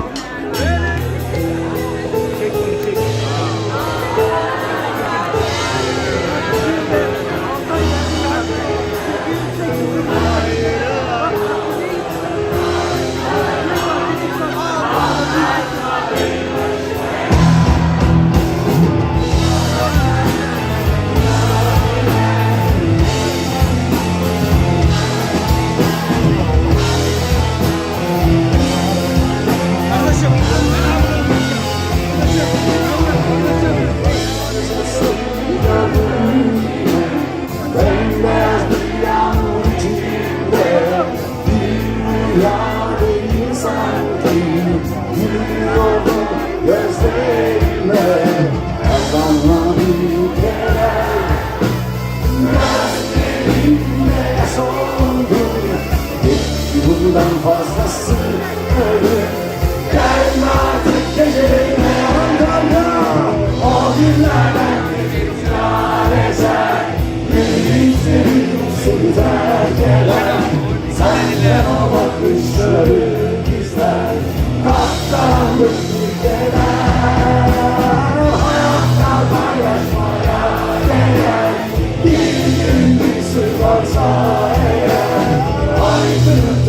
Ei! Bir yağmur içinde Bir rüyadayım sanki Gülüyorum gözlerime zaman bir kere Gözlerimde soldu Hiç bundan fazlası. ölüm 哎，好呀好呀好呀，哎，一举一动不错哎，还是他。